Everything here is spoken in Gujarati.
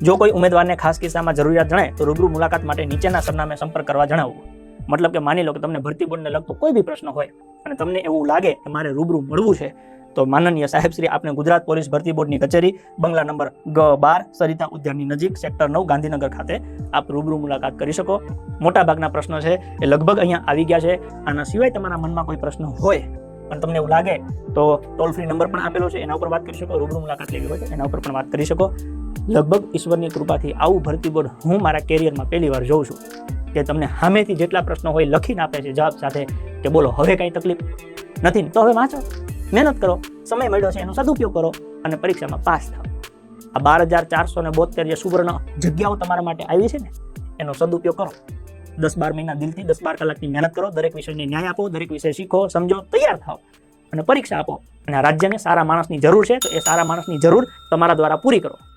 જો કોઈ ઉમેદવારને ખાસ કિસ્સામાં જરૂરિયાત જણાય, તો રૂબરૂ મુલાકાત માટે નીચેના સરનામે સંપર્ક કરવા જણાવવું. મતલબ કે માની લો કે તમને ભરતી બોર્ડને લગતો કોઈ બી પ્રશ્ન હોય અને તમને એવું લાગે કે મારે રૂબરૂ મળવું છે, તો માનનીય સાહેબ શ્રી, આપને ગુજરાત પોલીસ ભરતી બોર્ડની કચેરી, બંગલા નંબર ગ બાર, સરિતા ઉદ્યાનની નજીક, સેક્ટર નવ, ગાંધીનગર ખાતે આપ રૂબરૂ મુલાકાત કરી શકો. મોટાભાગના પ્રશ્નો છે એ લગભગ અહીંયા આવી ગયા છે. આના સિવાય તમારા મનમાં કોઈ પ્રશ્ન હોય અને તમને એવું લાગે, તો ટોલ ફ્રી નંબર પણ આપેલો છે. એના ઉપર વાત કરી શકો, રૂબરૂ મુલાકાત લેવી હોય એના ઉપર પણ વાત કરી શકો. લગભગ ઈશ્વરની કૃપાથી આવું ભરતી બોર્ડ હું મારા કેરિયરમાં પહેલી વાર જોઉં છું કે તમને સામેથી જેટલા પ્રશ્નો હોય લખીને આપે છે જવાબ સાથે કે બોલો, હવે કાંઈ તકલીફ નથી? તો હવે વાંચો. મહેનત કરો. સમય મળ્યો છે, એનો સદુપયોગ કરો અને પરીક્ષામાં પાસ થાઓ. આ બાર હજાર ચારસો ને બોતેર જે સુવર્ણ જગ્યાઓ તમારા માટે આવી છે ને, એનો સદુપયોગ કરો. દસ બાર મહિના દિલથી દસ બાર કલાકની મહેનત કરો, દરેક વિષયને ન્યાય આપો, દરેક વિષય શીખો, સમજો, તૈયાર થાઓ અને પરીક્ષા આપો. અને રાજ્યને સારા માણસની જરૂર છે, તો એ સારા માણસની જરૂર તમારા દ્વારા પૂરી કરો.